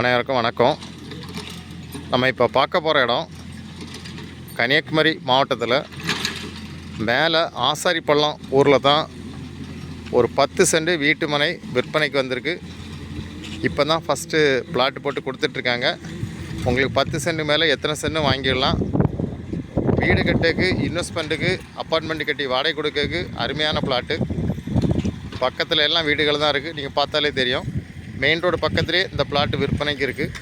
அனைவருக்கும் வணக்கம். நம்ம இப்போ பார்க்க போகிற இடம் கன்னியாகுமரி மாவட்டத்தில். மேலே ஆசாரிப்பள்ளம் ஊரில் தான் ஒரு பத்து சென்ட் வீட்டு மனை விற்பனைக்கு வந்திருக்கு. இப்போ தான் ஃபஸ்ட்டு பிளாட் போட்டு கொடுத்துட்ருக்காங்க உங்களுக்கு பத்து சென்ட் மேலே எத்தனை சென்ட் வாங்கிடலாம். வீடு கட்டுக்கு இன்வெஸ்ட்மெண்ட்டுக்கு அப்பார்ட்மெண்ட் கட்டி வாடகை கொடுக்கறதுக்கு அருமையான பிளாட்டு பக்கத்தில் எல்லாம் வீடுகள் தான் இருக்குது நீங்கள் பார்த்தாலே தெரியும். மெயின் ரோடு பக்கத்துலேயே இந்த பிளாட் விற்பனைக்கு இருக்குது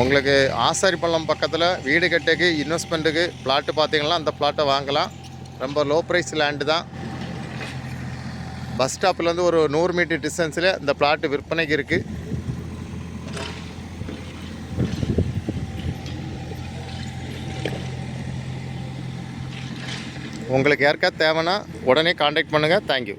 உங்களுக்கு ஆசாரிப்பள்ளம் பக்கத்தில் வீடு கட்டுக்கு இன்வெஸ்ட்மெண்ட்டுக்கு பிளாட்டு பார்த்தீங்கன்னா அந்த பிளாட்டை வாங்கலாம். ரொம்ப லோ ப்ரைஸ் லேண்டு தான். பஸ் ஸ்டாப்லேருந்து ஒரு நூறு மீட்டர் டிஸ்டன்ஸில் இந்த பிளாட்டு விற்பனைக்கு இருக்குது உங்களுக்கு யாருக்கா தேவைன்னா உடனே காண்டாக்ட் பண்ணுங்கள் தேங்க்யூ